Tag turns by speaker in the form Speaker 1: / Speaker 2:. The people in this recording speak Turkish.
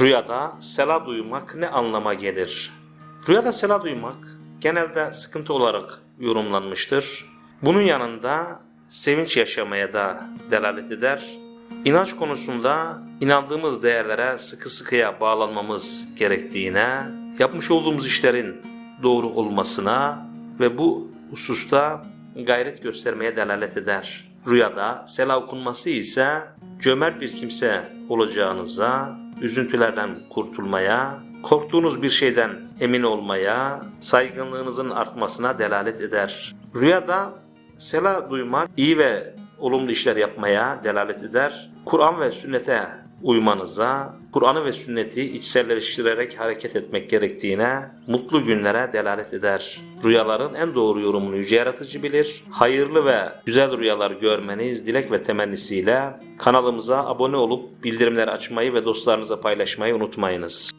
Speaker 1: Rüyada sela duymak ne anlama gelir? Rüyada sela duymak genelde sıkıntı olarak yorumlanmıştır. Bunun yanında sevinç yaşamaya da delalet eder. İnanç konusunda inandığımız değerlere sıkı sıkıya bağlanmamız gerektiğine, yapmış olduğumuz işlerin doğru olmasına ve bu hususta gayret göstermeye delalet eder. Rüyada sela okunması ise cömert bir kimse olacağınıza, üzüntülerden kurtulmaya, korktuğunuz bir şeyden emin olmaya, saygınlığınızın artmasına delalet eder. Rüyada sela duymak iyi ve olumlu işler yapmaya delalet eder. Kur'an ve sünnete uymanıza, Kur'an'ı ve sünneti içselleştirerek hareket etmek gerektiğine, mutlu günlere delalet eder. Rüyaların en doğru yorumunu Yüce Yaratıcı bilir. Hayırlı ve güzel rüyalar görmeniz dilek ve temennisiyle kanalımıza abone olup bildirimleri açmayı ve dostlarınıza paylaşmayı unutmayınız.